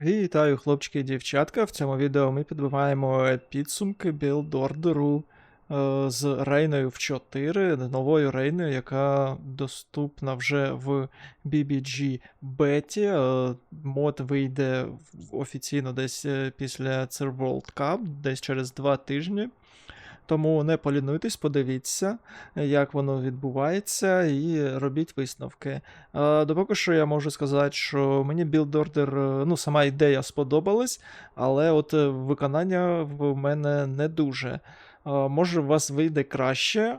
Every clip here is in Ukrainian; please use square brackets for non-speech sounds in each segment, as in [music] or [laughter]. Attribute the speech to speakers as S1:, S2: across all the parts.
S1: Вітаю, хлопчики і дівчатка. В цьому відео ми підбиваємо підсумки білдордеру е, з Рейною в 4, новою Рейною, яка доступна вже в BBG беті. Е, Мод вийде офіційно десь е, після World Cup, десь через 2 тижні. Тому не полінуйтесь, подивіться, як воно відбувається, і робіть висновки. Е, Допоки що я можу сказати, що мені білдордер, ну, сама ідея сподобалась, але от е, виконання в мене не дуже. Е, Може, у вас вийде краще.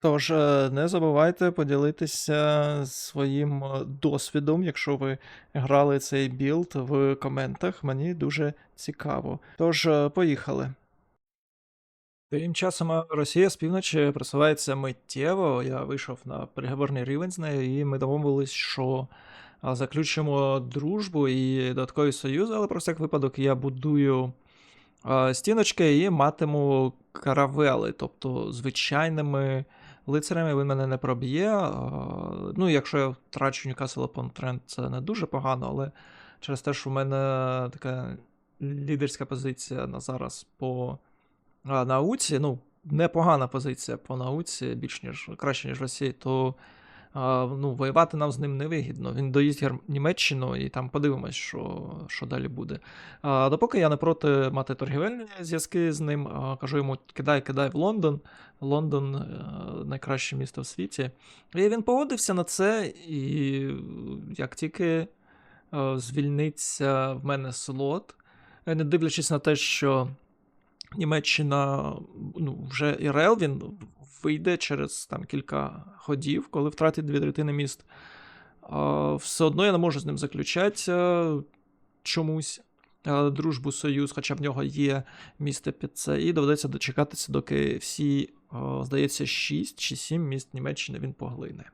S1: Тож не забувайте поділитися своїм досвідом, якщо ви грали цей білд в коментах. Мені дуже цікаво. Тож, поїхали. Тим часом е, Росія з півночі просувається миттєво. Я вийшов на переговорний рівень з нею, і ми домовились, що заключимо дружбу і додаткові союзи, але про всяк випадок я будую стіночки і матиму каравели, тобто звичайними лицарями він мене не проб'є. Ну, якщо я втрачу Newcastle upon Trent, це не дуже погано, але через те, що в мене така лідерська позиція на зараз по науці, ну, непогана позиція по науці, більш ніж краще, ніж Росії, то а, ну, воювати нам з ним невигідно. Він доїсть Німеччину і там подивимось, що, що далі буде. А, допоки я не проти мати торгівельні зв'язки з ним, а, кажу йому: кидай, кидай в Лондон. Лондон е, найкраще місто в світі. І він погодився на це, і як тільки е, звільниться в мене слот, не дивлячись на те, що Німеччина, ну, вже ІРЛ, він вийде через там кілька ходів, коли втратить дві третини міст. А, все одно я не можу з ним заключати чомусь дружбу союз, хоча в нього є місто під це, і доведеться дочекатися, доки всі, здається, 6 чи 7 міст Німеччини він поглине.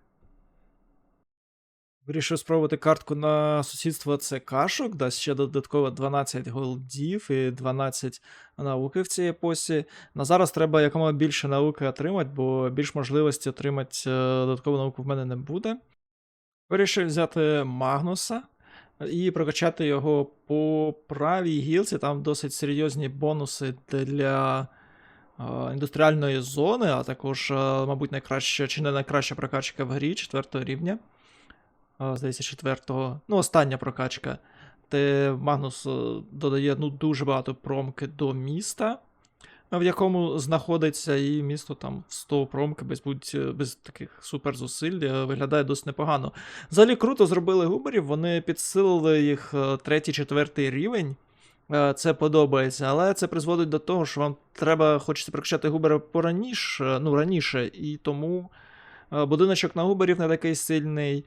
S1: Вирішив спробувати картку на сусідство це кашок, дасть ще додатково 12 голдів і 12 науки в цій епосі. На зараз треба якомога більше науки отримати, бо більш можливості отримати е, додаткову науку в мене не буде. Вирішив взяти Магнуса і прокачати його по правій гілці. Там досить серйозні бонуси для е, індустріальної зони, а також, е, мабуть, найкраща чи не найкраща прокачка в грі 4 рівня. Е, Здається, четвертого. Ну, остання прокачка. Де Магнус е, додає ну, дуже багато промки до міста, е, в якому знаходиться, і місто там в 100 промки без, будь, без таких суперзусиль е, виглядає досить непогано. Взагалі круто зробили губерів, вони підсилили їх е, третій, четвертий рівень. Е, Це подобається, але це призводить до того, що вам треба хочеться прокачати губера пораніше, ну, раніше, і тому е, будиночок на губерів не такий сильний е,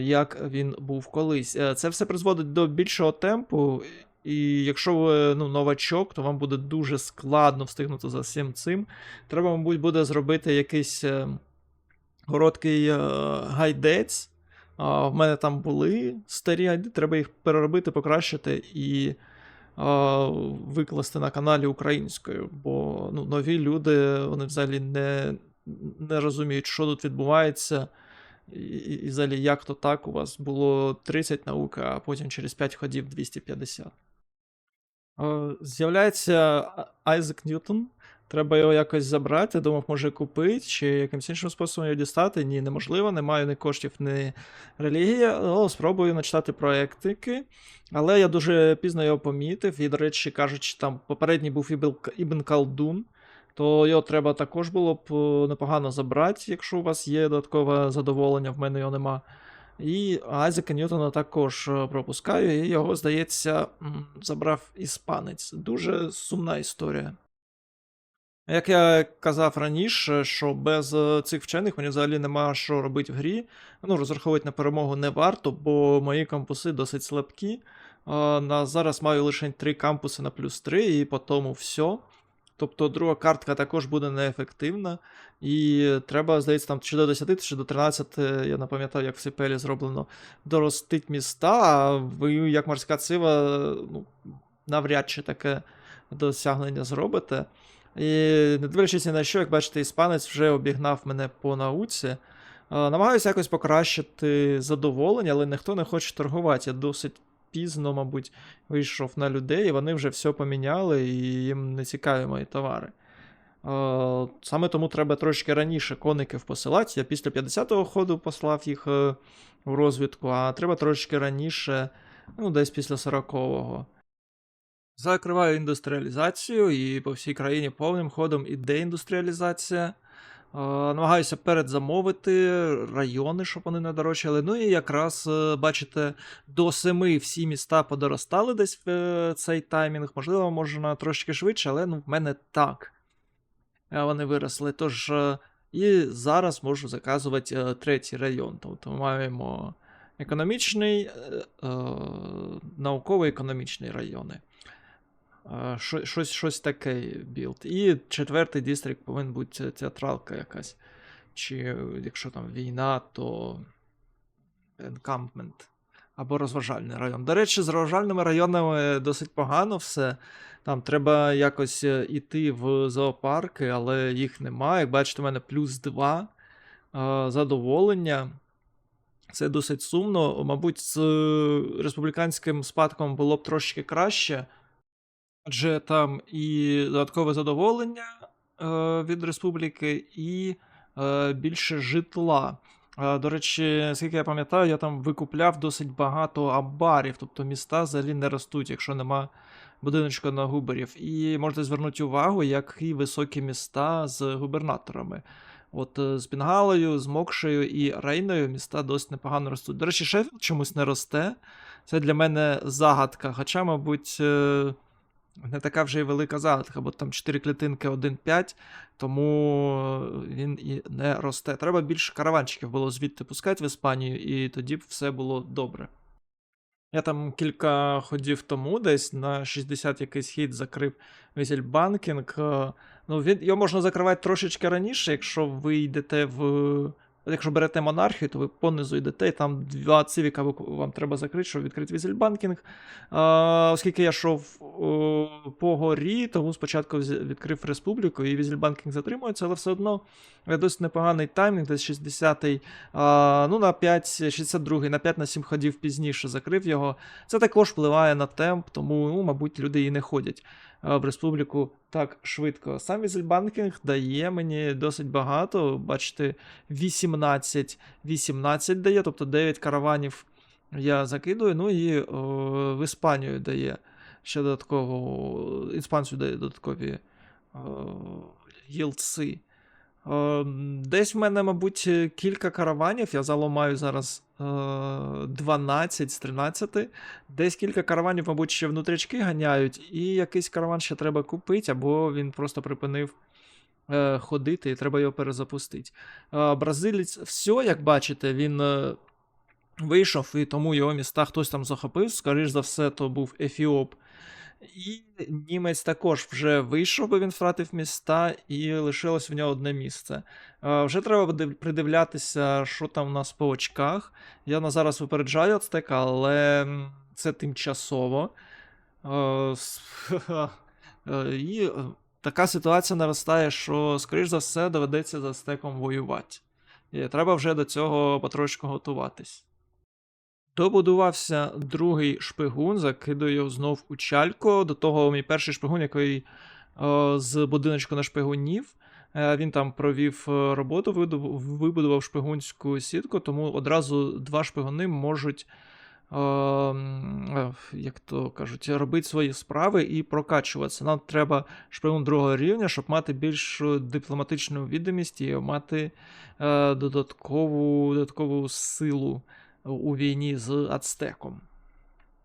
S1: як він був колись. Е, Це все призводить до більшого темпу, і якщо ви ну, новачок, то вам буде дуже складно встигнути за всім цим. Треба, мабуть, буде зробити якийсь е, короткий е, гайдець. В мене там були старі гайди, треба їх переробити, покращити і викласти на каналі українською. Бо ну, нові люди вони взагалі не, не розуміють, що тут відбувається. І, і, взагалі, як то так, у вас було 30 наук, а потім через 5 ходів 250. Е, З'являється Айзек Ньютон. Треба його якось забрати. Думав, може купити, чи якимось іншим способом його дістати. Ні, неможливо, немає ні коштів, ні релігії. Ну, спробую начитати проектики. Але я дуже пізно його помітив. І, до речі, кажучи, там попередній був Ібн Калдун, то його треба також було б е, непогано забрати, якщо у вас є додаткове задоволення, в мене його нема. І Айзека Ньютона також е, пропускаю, і його, здається, забрав іспанець. Дуже сумна історія. Як я казав раніше, що без е, цих вчених мені взагалі нема що робити в грі. Ну, розраховувати на перемогу не варто, бо мої кампуси досить слабкі. На зараз маю лише три кампуси на плюс 3, і по тому все. Тобто друга картка також буде неефективна. І треба, здається, там чи до 10, чи до 13, я не пам'ятаю, як в Сипелі зроблено, доростить міста, а ви, як морська цива, ну, навряд чи таке досягнення зробите. І не дивлячись ні на що, як бачите, іспанець вже обігнав мене по науці. Е, Намагаюся якось покращити задоволення, але ніхто не хоче торгувати. Я досить пізно, мабуть, вийшов на людей, і вони вже все поміняли, і їм не цікаві мої товари. Е, Саме тому треба трошки раніше коників посилати. Я після 50-го ходу послав їх е, в розвідку, а треба трошки раніше, ну, десь після 40-го. Закриваю індустріалізацію і по всій країні повним ходом іде індустріалізація. Е, намагаюся передзамовити райони, щоб вони не дорожчали. Ну і якраз, е, бачите, до семи всі міста подоростали десь в е, цей таймінг. Можливо, можна трошки швидше, але ну, в мене так. Вони виросли. Тож і зараз можу заказувати третій район. Тобто маємо економічний, науково-економічний райони. Е, Щось, щось таке білд. І четвертий дистрикт повинен бути театралка якась. Чи е, якщо там війна, то encampment. Або розважальний район. До речі, з розважальними районами досить погано все. Там треба якось е, іти в зоопарки, але їх немає. Як бачите, у мене плюс 2 задоволення. Це досить сумно. Мабуть, з е, республіканським спадком було б трошки краще, адже там і додаткове задоволення е, від республіки, і е, більше житла. Е, До речі, скільки я пам'ятаю, я там викупляв досить багато амбарів, тобто міста взагалі не ростуть, якщо нема будиночка на губерів. І можете звернути увагу, які високі міста з губернаторами. От з Бенгалою, з Мокшею і Рейною міста досить непогано ростуть. До речі, Шеффілд чомусь не росте. Це для мене загадка. Хоча, мабуть, не така вже й велика загадка, бо там 4 клітинки 1,5, тому він і не росте. Треба більше караванчиків було звідти пускати в Іспанію, і тоді б все було добре. Я там кілька ходів тому, десь на 60 якийсь хід закрив Візельбанкінг. Е, Ну, він, його можна закривати трошечки раніше, якщо ви йдете в. Якщо берете монархію, то ви понизу йдете, і там два цивіка вам треба закрити, щоб відкрити Візельбанкінг. А, оскільки я йшов по горі, тому спочатку відкрив республіку, і Візельбанкінг затримується, але все одно досить непоганий таймінг, десь 60-й, ну на 5, 62-й, на 5 на 7 ходів пізніше закрив його. Це також впливає на темп, тому, ну, мабуть, люди і не ходять в республіку так швидко. Сам Візельбанкінг дає мені досить багато. Бачите, 18, 18 дає, тобто 9 караванів я закидую. Ну і о, в Іспанію дає ще додатково. Іспанцію дає додаткові о, гілдси. Е, Десь в мене, мабуть, кілька караванів. Я загалом маю зараз е, 12 з 13. Десь кілька караванів, мабуть, ще внутрічки ганяють, і якийсь караван ще треба купити, або він просто припинив е, ходити, і треба його перезапустити. Е, бразилець, все, як бачите, він е, вийшов, і тому його міста хтось там захопив. Скоріш за все, то був Ефіоп. І німець також вже вийшов, бо він втратив міста, і лишилось в нього одне місце. Е, Вже треба придивлятися, що там у нас по очках. Я на зараз випереджаю Ацтека, але це тимчасово. Е, е, І така ситуація наростає, що, скоріш за все, доведеться з Ацтеком воювати. І треба вже до цього потрошку готуватись. Добудувався другий шпигун, закидую знов у чалько. До того мій перший шпигун, який е, з будиночку на шпигунів. Е, він там провів е, роботу, вибудував шпигунську сітку, тому одразу два шпигуни можуть, е, як то кажуть, робити свої справи і прокачуватися. Нам треба шпигун другого рівня, щоб мати більш дипломатичну відомість і мати е, додаткову, додаткову силу у війні з Ацтеком.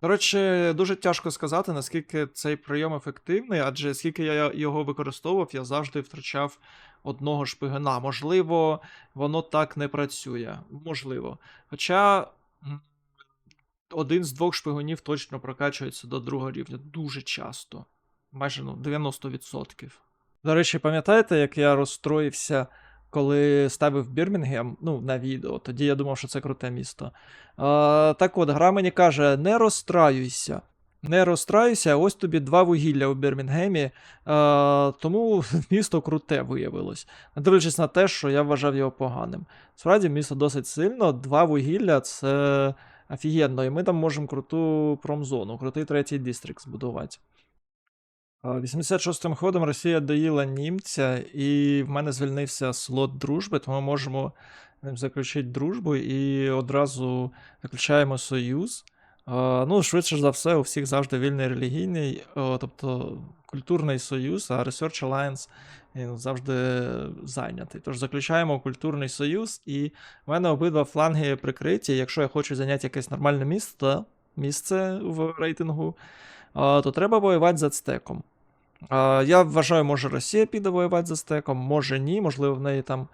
S1: До речі, дуже тяжко сказати, наскільки цей прийом ефективний, адже скільки я його використовував, я завжди втрачав одного шпигуна. Можливо, воно так не працює. Можливо. Хоча один з двох шпигунів точно прокачується до другого рівня дуже часто. Майже ну, 90%. До речі, пам'ятаєте, як я розстроївся, коли ставив Бірмінгем, ну, на відео, тоді я думав, що це круте місто. А, так от, гра мені каже: не розстраюйся. Не розстраюйся, ось тобі два вугілля у Бірмінгемі, а, тому [laughs] місто круте виявилось. Дивлячись на те, що я вважав його поганим. Справді, місто досить сильно, два вугілля це офігенно. І ми там можемо круту промзону, крутий третій дистрикт збудувати. А, 86-м ходом Росія доїла німця, і в мене звільнився слот дружби, тому ми можемо заключити дружбу і одразу заключаємо союз. Ну, швидше за все, у всіх завжди вільний релігійний, тобто культурний союз, а Research Alliance завжди зайнятий. Тож заключаємо культурний союз, і в мене обидва фланги прикриті. Якщо я хочу зайняти якесь нормальне місто, місце в рейтингу, то треба воювати з ацтеком. Я вважаю, може Росія піде воювати з ацтеком, може ні, можливо, в неї там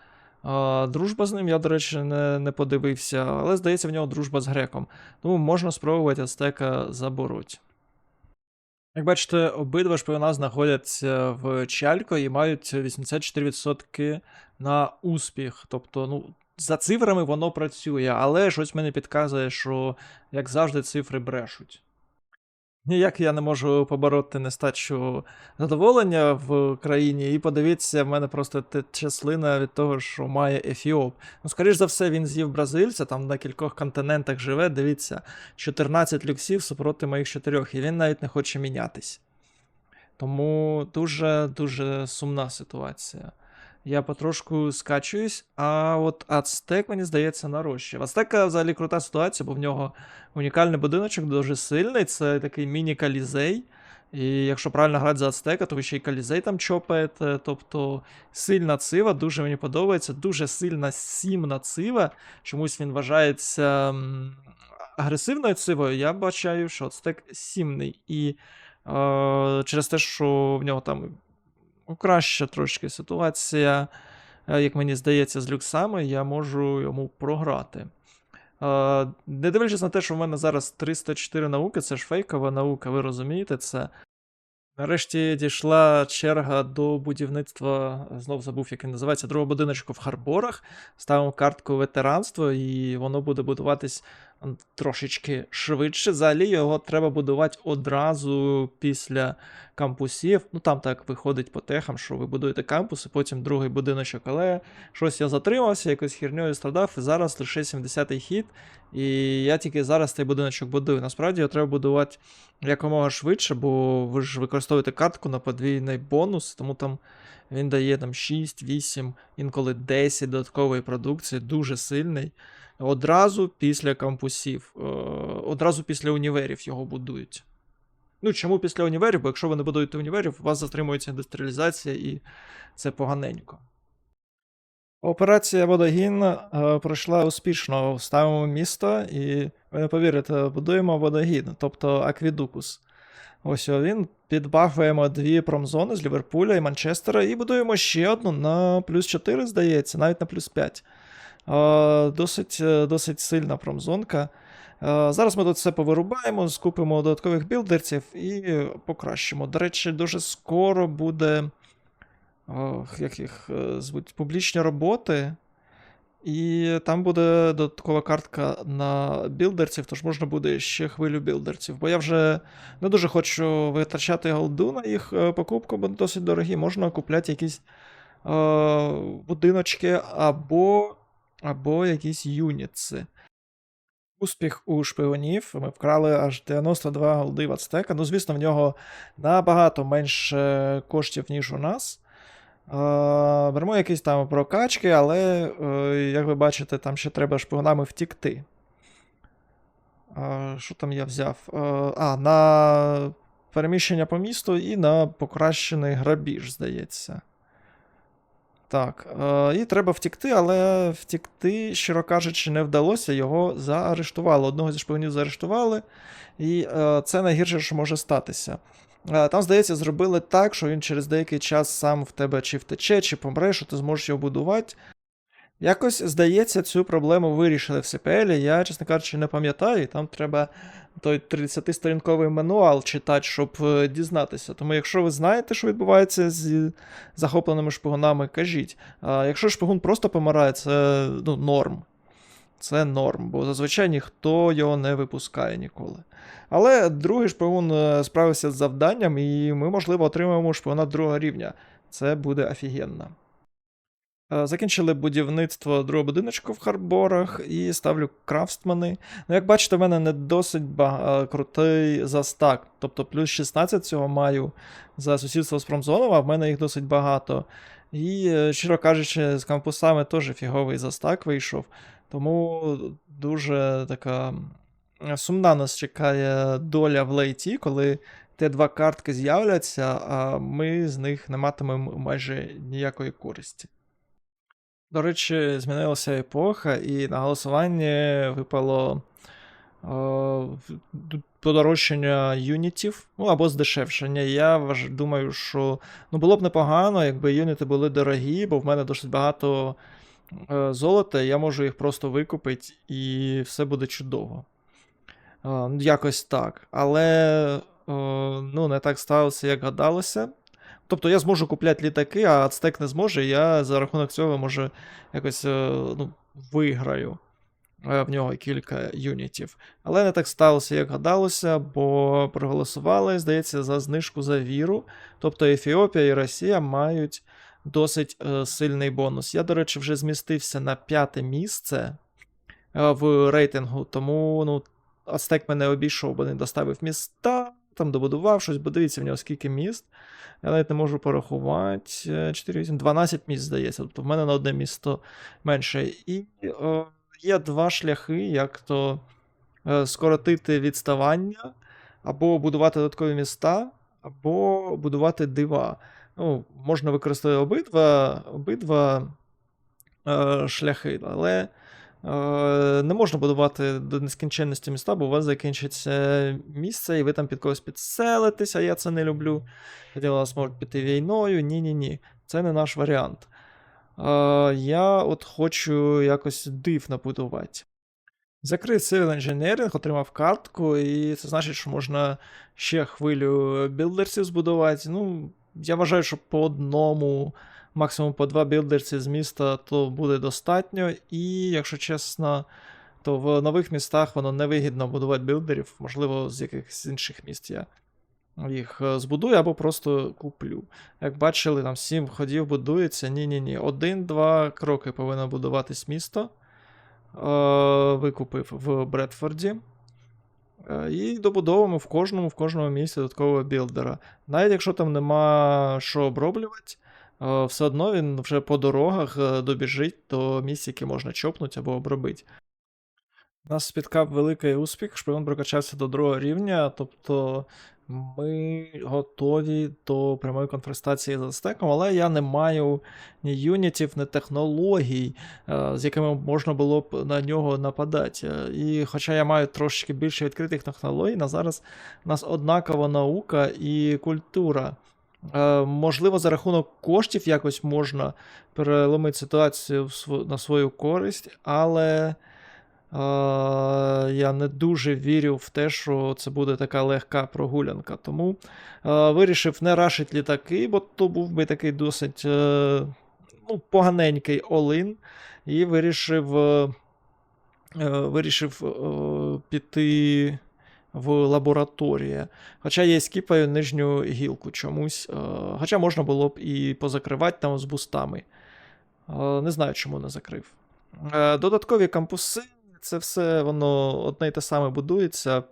S1: дружба з ним, я, до речі, не, не подивився, але здається, в нього дружба з греком. Тому можна спробувати ацтека забороть. Як бачите, обидва шпіона знаходяться в Чалько і мають 84% на успіх. Тобто, ну, за цифрами воно працює, але щось мені підказує, що, як завжди, цифри брешуть. Ніяк я не можу побороти нестачу задоволення в країні, і подивіться, в мене просто тече слина від того, що має Ефіоп. Ну, скоріш за все, він з'їв бразильця, там на кількох континентах живе, дивіться, 14 люксів супроти моїх чотирьох, і він навіть не хоче мінятись. Тому дуже-дуже сумна ситуація. Я потрошку скачуюсь, а от Ацтек, мені здається, нарощив. Ацтека взагалі крута ситуація, бо в нього унікальний будиночок дуже сильний. Це такий міні-калізей. І якщо правильно грати за Ацтека, то ви ще й калізей там чопаєте. Тобто сильна цива, дуже мені подобається. Дуже сильна сімна цива. Чомусь він вважається агресивною цивою. Я бачаю, що Ацтек сімний. І е, через те, що в нього там краща трошки ситуація, е, як мені здається, з люксами, я можу йому програти. Е, Не дивлячись на те, що в мене зараз 304 науки, це ж фейкова наука, ви розумієте це. Нарешті дійшла черга до будівництва, знов забув, як він називається, другого будиночку в Харборах. Ставимо картку ветеранство, і воно буде будуватись трошечки швидше. Взагалі його треба будувати одразу після кампусів. Ну там так виходить по техам, що ви будуєте кампус, і потім другий будиночок. Але щось я затримався, якось херньою страдав, і зараз лише 70-й хід. І я тільки зараз цей будиночок будую. Насправді його треба будувати якомога швидше, бо ви ж використовуєте картку на подвійний бонус, тому там він дає там 6, 8, інколи 10 додаткової продукції, дуже сильний. Одразу після кампусів, е, одразу після універів його будують. Ну, чому після універів? Бо якщо ви не будуєте універів, у вас затримується індустріалізація і це поганенько. Операція Водогін е, пройшла успішно. Ставимо місто і, ви не повірите, будуємо водогін, тобто Аквідукус. Ось він. Підбафуємо дві промзони з Ліверпуля і Манчестера і будуємо ще одну на плюс 4, здається, навіть на плюс 5. Е, Досить, е, досить сильна промзонка. Е, Зараз ми тут все повирубаємо, скупимо додаткових білдерців і покращимо. До речі, дуже скоро буде. Як їх звуть, публічні роботи. І там буде додаткова картка на білдерців, тож можна буде ще хвилю білдерців. Бо я вже не дуже хочу витрачати голду на їх е, покупку, бо досить дорогі. Можна купляти якісь е, будиночки або, або якісь юніци. Успіх у шпигунів. Ми вкрали аж 92 голди в Ацтека. Ну, звісно, в нього набагато менше коштів, ніж у нас. Е, Беремо якісь там прокачки, але, е, як ви бачите, там ще треба шпигунами втікти. Е, Що там я взяв? А, на переміщення по місту і на покращений грабіж, здається. Так, і треба втікти, але втікти, щиро кажучи, не вдалося. Його заарештували. Одного зі шпигунів заарештували, і це найгірше, що може статися. Е, Там, здається, зробили так, що він через деякий час сам в тебе чи втече, чи помре, що ти зможеш його будувати. Якось, здається, цю проблему вирішили в CPL, я, чесно кажучи, не пам'ятаю, там треба той 30-сторінковий мануал читати, щоб е, дізнатися. Тому, якщо ви знаєте, що відбувається з захопленими шпигунами, кажіть. А якщо шпигун просто помирає, це ну, норм. Це норм, бо зазвичай ніхто його не випускає ніколи. Але другий шпигун е, справився з завданням, і ми, можливо, отримаємо шпигуна другого рівня. Це буде офігенно. Е, Закінчили будівництво другого будиночку в Харборах і ставлю крафтмани. Ну, як бачите, в мене не досить бага... е, крутий застак. Тобто плюс 16 цього маю за сусідство з промзоном, а в мене їх досить багато. І, щиро кажучи, з кампусами теж фіговий застак вийшов. Тому дуже така сумна нас чекає доля в лейті, коли ті два картки з'являться, а ми з них не матимемо майже ніякої користі. До речі, змінилася епоха, і на голосуванні випало е, подорожчання юнітів, ну або здешевшення. Я думаю, що ну, було б непогано, якби юніти були дорогі, бо в мене досить багато золота, я можу їх просто викупити, і все буде чудово. Е, ну, якось так. Але е, ну, не так сталося, як гадалося. Тобто я зможу купляти літаки, а Ацтек не зможе, я за рахунок цього може якось е, ну, виграю е, в нього кілька юнітів. Але не так сталося, як гадалося, бо проголосували, здається, за знижку за віру. Тобто Ефіопія і Росія мають досить е, сильний бонус. Я, до речі, вже змістився на п'яте місце е, в рейтингу, тому ну, Ацтек мене обійшов, бо не доставив міста, там добудував щось, бо дивіться в нього скільки міст. Я навіть не можу порахувати. е, 4, 8, 12 місць, здається. Тобто в мене на одне місто менше. І е, є два шляхи, як то е, скоротити відставання, або будувати додаткові міста, або будувати дива. Ну, можна використати обидва, обидва е, шляхи, але е, не можна будувати до нескінченності міста, бо у вас закінчиться місце, і ви там під когось підселитесь, а я це не люблю. Тоді вас можуть піти війною. Ні-ні-ні. Це не наш варіант. Е, я от хочу якось див набудувати. Закрив Civil Engineering, отримав картку, і це значить, що можна ще хвилю білдерсів збудувати. Ну, я вважаю, що по одному, максимум по два білдерці з міста то буде достатньо. І, якщо чесно, то в нових містах воно невигідно будувати білдерів, можливо, з якихось інших міст я їх е, збудую або просто куплю. Як бачили, там 7 ходів будується. Ні-ні-ні. Один-два кроки повинно будуватись місто. Е, Викупив в Бредфорді. Е, І добудовуємо в кожному, в кожному місці додаткового білдера. Навіть якщо там нема що оброблювати, е, все одно він вже по дорогах е, добіжить до місць, які можна чопнути або обробити. Нас спіткав великий успіх, шпигун прокачався до другого рівня, тобто ми готові до прямої конфронтації з Ацтеком, але я не маю ні юнітів, ні технологій, е, з якими можна було б на нього нападати. Е, І хоча я маю трошки більше відкритих технологій, на зараз у нас однакова наука і культура. Е, Можливо, за рахунок коштів якось можна переломити ситуацію на свою користь, але. Я не дуже вірю в те, що це буде така легка прогулянка. Тому вирішив не рашить літаки, бо то був би такий досить е, ну, поганенький олин. І вирішив, е, е, вирішив піти в лабораторію. Хоча я скіпаю нижню гілку чомусь. Хоча можна було б і позакривати там з бустами. Не знаю, чому не закрив. Додаткові кампуси, це все воно одне й те саме будується.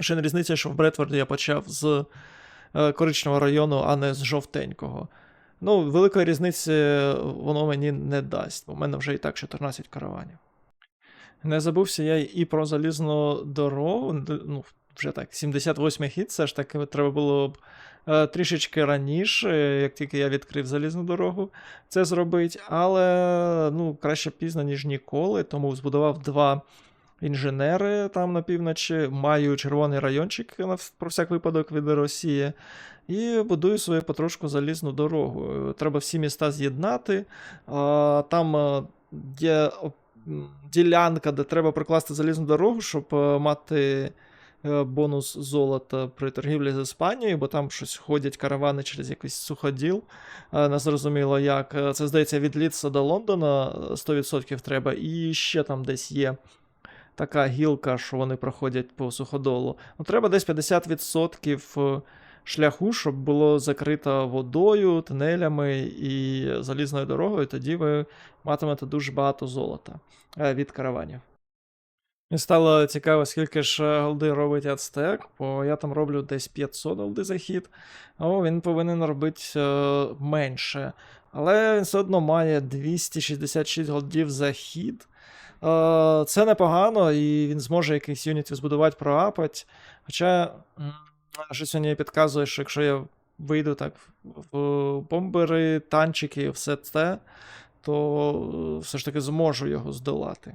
S1: Ще не різниця, що в Бретфорді я почав з е, коричневого району, а не з жовтенького. Ну, великої різниці воно мені не дасть, бо в мене вже і так 14 караванів. Не забувся я і про залізну дорогу. Ну, вже так, 78 хід, все ж таки треба було б е, трішечки раніше, як тільки я відкрив залізну дорогу, це зробити. Але ну, краще пізно, ніж ніколи, тому збудував два інженери там на півночі, маю червоний райончик про всяк випадок від Росії. І будую свою потрошку залізну дорогу. Е, Треба всі міста з'єднати. Там е, є ділянка, де треба прокласти залізну дорогу, щоб е, мати е, бонус золота при торгівлі з Іспанією, бо там щось ходять каравани через якийсь суходіл. е, Незрозуміло як. Е, Це здається від Ліца до Лондона е, 100% треба, і ще там десь є. Така гілка, що вони проходять по суходолу. Ну, треба десь 50% шляху, щоб було закрито водою, тунелями і залізною дорогою, тоді ви матимете дуже багато золота е, від караванів. Мені стало цікаво, скільки ж е, голди робить Ацтек, бо я там роблю десь 500 голди за хід, а він повинен робити е, менше. Але він все одно має 266 голдів за хід. Е, це непогано, і він зможе якийсь юнітів збудувати, проапати. Хоча щось мені підказує, що якщо я вийду так в бомбери, танчики, і все це, то все ж таки зможу його здолати.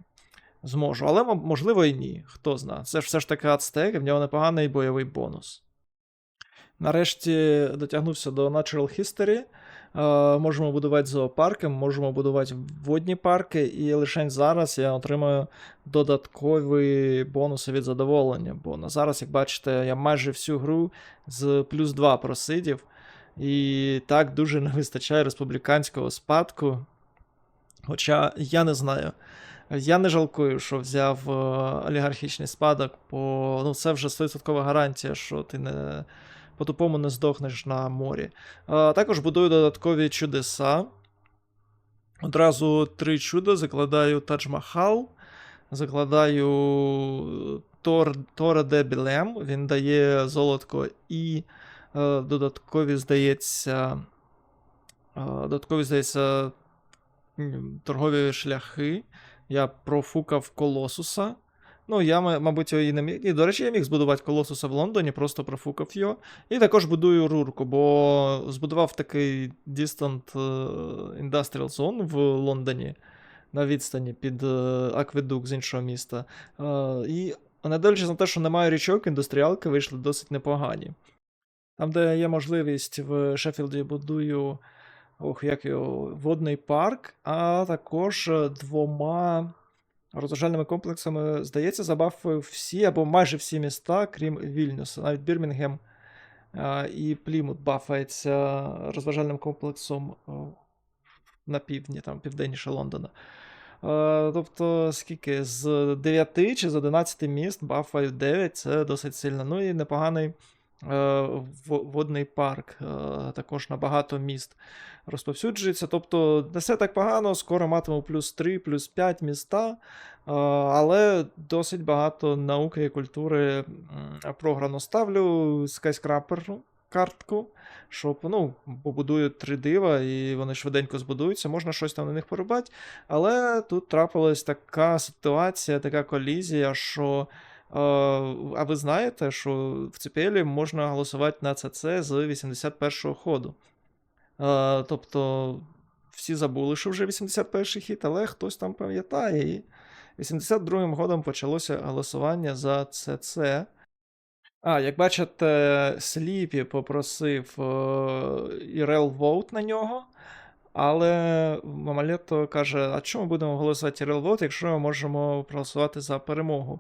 S1: Зможу, але можливо і ні. Хто знає. Це ж все ж таки ацтек, в нього непоганий бойовий бонус. Нарешті дотягнувся до Natural History. Е, можемо будувати зоопарки, можемо будувати водні парки, і лише зараз я отримаю додаткові бонуси від задоволення. Бо на зараз, як бачите, я майже всю гру з плюс 2 просидів. І так дуже не вистачає республіканського спадку. Хоча я не знаю. Я не жалкую, що взяв е, олігархічний спадок, бо ну, це вже 100% гарантія, що ти не по-тупому не здохнеш на морі. Е, також будую додаткові чудеса. Одразу три чуда закладаю Тадж-Махал, закладаю Тор, Тора де Білем, він дає золотко і е, додаткові, здається, е, додаткові, здається, торгові шляхи. Я профукав колосуса. Ну, я, мабуть, його не міг. І, до речі, я міг збудувати колосуса в Лондоні, просто профукав його. І також будую рурку, бо збудував такий Distant е, Industrial Zone в Лондоні на відстані під е, акведук з іншого міста. Е, І не дивлячись на те, що немає річок, індустріалки вийшли досить непогані. Там, де є можливість в Шеффілді будую ох, як його, водний парк, а також е, двома розважальними комплексами, здається, забафив всі або майже всі міста, крім Вільнюса. Навіть Бірмінгем е, і Плімут бафається розважальним комплексом е, на півдні, там південніше Лондона. Е, Тобто, скільки? З 9 чи з 11 міст бафають 9, це досить сильно. Ну і непоганий е, водний парк, е, також на багато міст розповсюджується. Тобто, не все так погано, скоро матиму плюс 3, плюс 5 міста, е, але досить багато науки і культури програно ставлю скайскрапер картку, щоб ну, побудую три дива, і вони швиденько збудуються, можна щось там на них порубати. Але тут трапилась така ситуація, така колізія, що. А ви знаєте, що в CPL можна голосувати на ЦЦ з 81-го ходу. Тобто всі забули, що вже 81-й хід, але хтось там пам'ятає. І 82-м годом почалося голосування за ЦЦ. А, як бачите, Сліпі попросив Ірел Vote на нього. Але Мамалето каже: а чому будемо голосувати Ірел Vote, якщо ми можемо проголосувати за перемогу?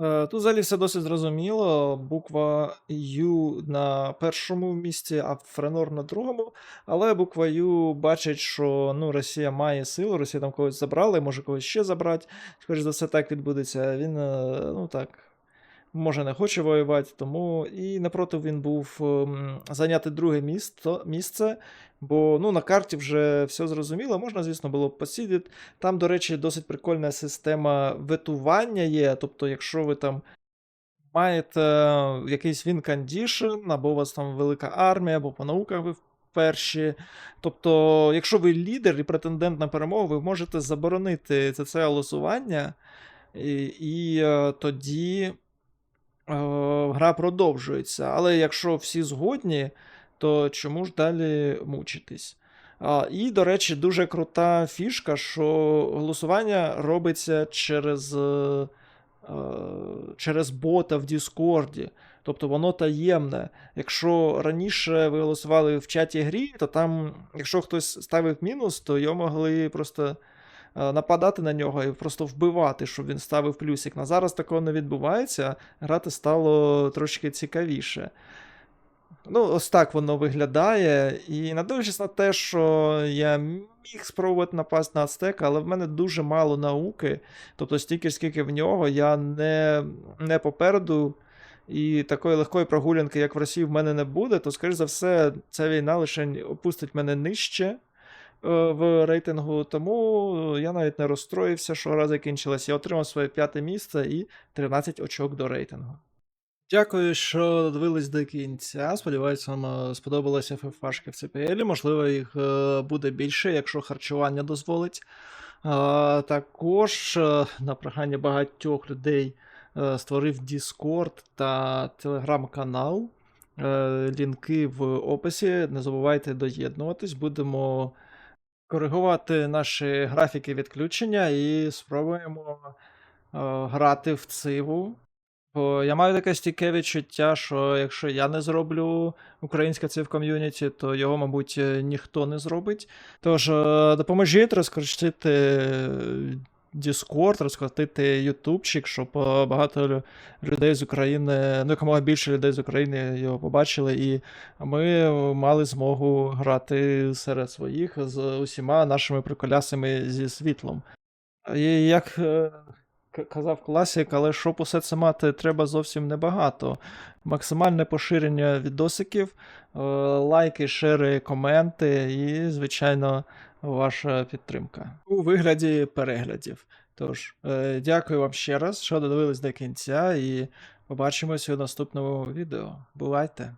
S1: Е, Тут взагалі все досить зрозуміло. Буква U на першому місці, а Френор на другому. Але буква U бачить, що ну, Росія має силу, Росія там когось забрала, може когось ще забрати. Скоріше за все, так відбудеться. Він, е, ну так, може не хоче воювати, тому і напротив він був ем, зайняти друге місто, місце. Бо ну, на карті вже все зрозуміло, можна, звісно, було б посідати. Там, до речі, досить прикольна система ветування є. Тобто, якщо ви там маєте якийсь win condition, або у вас там велика армія, або по науках ви перші. Тобто, якщо ви лідер і претендент на перемогу, ви можете заборонити це, це голосування, і, і е, тоді е, гра продовжується. Але якщо всі згодні, то чому ж далі мучитись? А, і, до речі, дуже крута фішка, що голосування робиться через, е, е, через бота в Діскорді. Тобто воно таємне. Якщо раніше ви голосували в чаті грі, то там, якщо хтось ставив мінус, то його могли просто е, нападати на нього і просто вбивати, щоб він ставив плюсик. На зараз такого не відбувається. Грати стало трошки цікавіше. Ну, ось так воно виглядає. І не на те, що я міг спробувати напасти на Ацтека, але в мене дуже мало науки. Тобто стільки, скільки в нього, я не, не попереду. і такої легкої прогулянки, як в Росії, в мене не буде, то, скоріш за все, ця війна лише опустить мене нижче е, в рейтингу. Тому я навіть не розстроївся, що гра закінчилась. Я отримав своє п'яте місце і 13 очок до рейтингу. Дякую, що дивились до кінця. Сподіваюся, вам е, сподобалося ФФАшки в CPL. Можливо, їх е, буде більше, якщо харчування дозволить. Також е, на прохання багатьох людей створив Discord та телеграм-канал. Лінки в описі. Не забувайте доєднуватись. Будемо коригувати наші графіки відключення і спробуємо грати в циву. Бо я маю таке стійке відчуття, що якщо я не зроблю українське цив ком'юніті, то його, мабуть, е, ніхто не зробить. Тож е, допоможіть розкрутити е, Discord, розкрутити Ютубчик, щоб багато людей з України, ну якомога більше людей з України його побачили, і ми мали змогу грати серед своїх з усіма нашими приколясами зі світлом. І як казав класик, але щоб усе це мати, треба зовсім небагато. Максимальне поширення відосиків, е, лайки, шери, коменти і, звичайно, ваша підтримка у вигляді переглядів. Тож, е, дякую вам ще раз, що додивились до кінця, і побачимося у наступному відео. Бувайте!